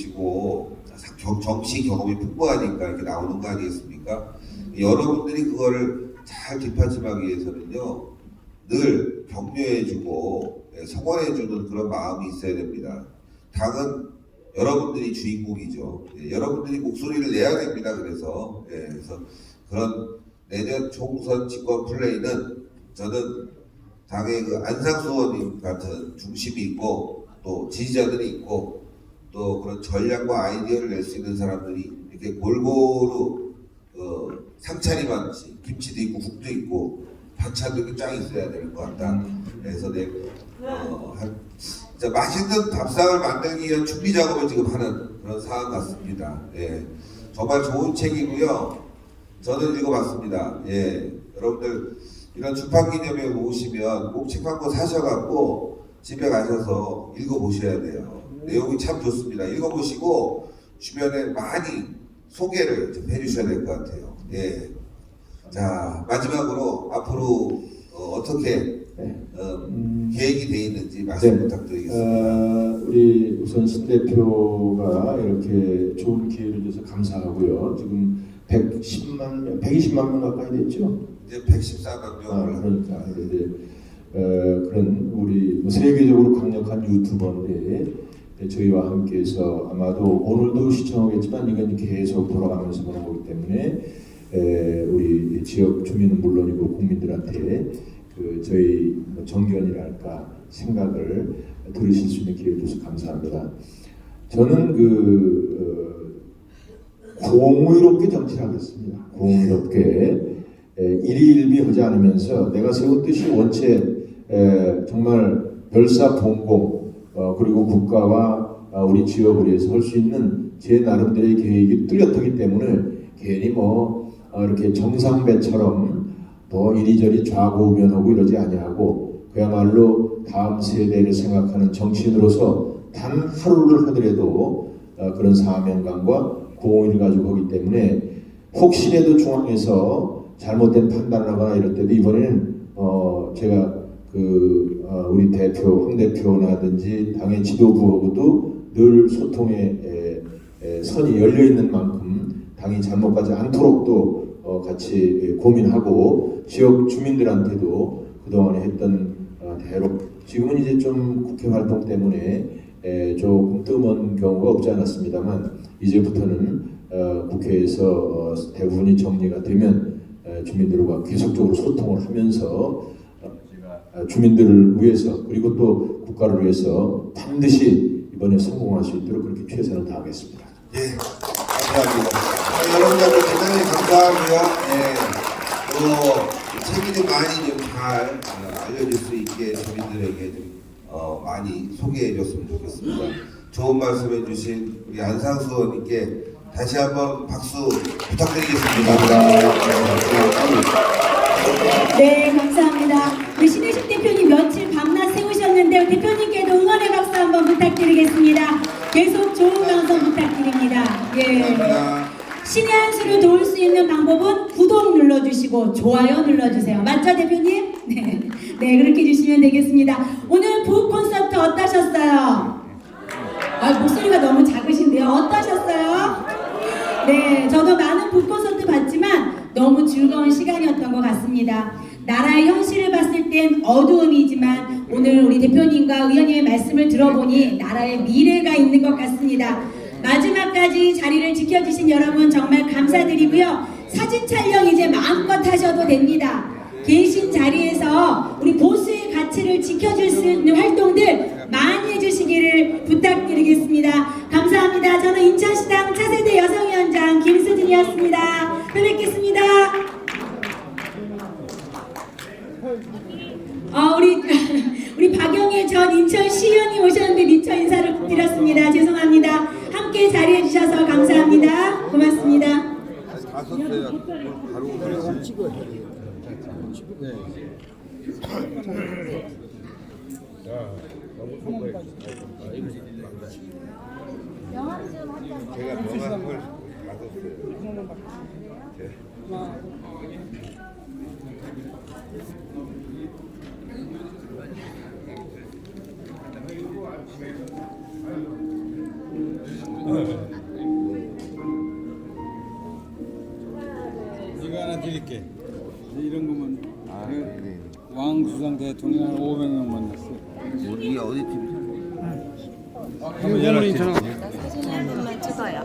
시고 경- 정치 경험이 풍부하니까 이렇게 나오는 거 아니겠습니까? 여러분들이 그거를 잘 뒷받침하기 위해서는요 늘 격려해주고 예, 성원해주는 그런 마음이 있어야 됩니다. 당은 여러분들이 주인공이죠. 예, 여러분들이 목소리를 내야 됩니다. 그래서 예, 그래서 그런 내년 총선 집권 플레이는 저는 당의 그 안상수 의원님 같은 중심이 있고 또 지지자들이 있고 또 그런 전략과 아이디어를 낼 수 있는 사람들이 이렇게 골고루 어, 상차림한 김치도 있고 국도 있고 반찬도 이렇게 쫙 있어야 될것 같다. 그래서 내 어, 한, 진짜 맛있는 밥상을 만들기 위한 준비 작업을 지금 하는 그런 상황 같습니다. 예, 정말 좋은 책이고요. 저는 읽어봤습니다. 예, 여러분들 이런 출판기념회 오시면 꼭 책 한 권 사셔갖고 집에 가셔서 읽어보셔야 돼요. 내용이 참 좋습니다. 읽어보시고 주변에 많이 소개를 좀 해주셔야 될 것 같아요. 예. 자 마지막으로 앞으로 어, 떻게 네. 어, 음, 계획이 돼 있는지 말씀 네. 부탁드리겠습니다. 어, 우리 우선 신 대표가 이렇게 좋은 기회를 줘서 감사하고요. 지금 110만 명, 120만 명 가까이 됐죠. 이제 114만 아, 명을 그러니까 이제 어, 그런 우리 뭐 세계적으로 강력한 유튜버인데 네, 저희와 함께해서 아마도 오늘도 시청하겠지만 이건 계속 돌아가면서 보는 거기 때문에 에, 우리 지역 주민은 물론이고 국민들한테 그 저희 뭐 정견이랄까 생각을 들으실 수 있는 기회를 줘서 감사합니다. 저는 그 어, 공의롭게 정치를 하겠습니다. 공의롭게 에, 일희일비하지 않으면서 내가 세운 뜻이 원체 에, 정말 별사봉공 어, 그리고 국가와 어, 우리 지역을 위해서 할 수 있는 제 나름대로의 계획이 뚜렷하기 때문에 괜히 뭐 어, 이렇게 정상배처럼 뭐 이리저리 좌고우면하고 이러지 아니하고 그야말로 다음 세대를 생각하는 정치인으로서 단 하루를 하더라도 어, 그런 사명감과 공의를 가지고 하기 때문에 혹시라도 중앙에서 잘못된 판단을 하거나 이럴 때도 이번에는 어 제가 그 어, 우리 대표 황 대표나든지 당의 지도부하고도 늘 소통의 선이 열려 있는 만큼 당이 잘못 가지 않도록도 어, 같이 에, 고민하고 지역 주민들한테도 그동안에 했던 어, 대로 지금은 이제 좀 국회 활동 때문에 에, 조금 뜸한 경우가 없지 않았습니다만 이제부터는 어, 국회에서 어, 대부분이 정리가 되면 에, 주민들과 계속적으로 소통을 하면서 어, 어, 주민들을 위해서 그리고 또 국가를 위해서 반드시 이번에 성공할 수 있도록 그렇게 최선을 다하겠습니다. 예, 감사합니다. 어, 여러분들 대단히 감사하고요. 예, 또 책이 좀 많이 좀잘 알려질 수 있게 주민들에게 좀 어, 많이 소개해줬으면 좋겠습니다. 좋은 말씀해주신 우리 안상수 의원님께 다시 한번 박수 부탁드리겠습니다. 네, 감사합니다. 우리 신혜식 대표님 며칠 밤낮 세우셨는데 대표님께도 응원의 박수 한번 부탁드리겠습니다. 계속 좋은 방송 부탁드립니다. 예. 감사합니다. 신의 한 수를 도울 수 있는 방법은 구독 눌러주시고 좋아요 눌러주세요. 맞죠, 대표님? 네, 네 그렇게 해주시면 되겠습니다. 오늘 북 콘서트 어떠셨어요? 아, 목소리가 너무 작으신데요. 어떠셨어요? 네, 저도 많은 북 콘서트 봤지만 너무 즐거운 시간이었던 것 같습니다. 나라의 현실을 봤을 땐 어두움이지만 오늘 우리 대표님과 의원님의 말씀을 들어보니 나라의 미래가 있는 것 같습니다. 마지막까지 자리를 지켜주신 여러분 정말 감사드리고요. 사진 촬영 이제 마음껏 하셔도 됩니다. 계신 자리에서 우리 보수의 가치를 지켜줄 수 있는 활동들 많이 해주시기를 부탁드리겠습니다. 전 인천시의원님 오셨는데 미처 인사를 드렸습니다. 죄송합니다. 함께 자리해 주셔서 감사합니다. 고맙습니다. 갔었어요. 바로 제가 명함을 받았어요. 이거 하나 드릴게. 이런 거면 그 왕수상 대통령 한 500명 만났어. 이게 어디 팀? 한번 연락 드릴게. 사진 한 번만 찍어요.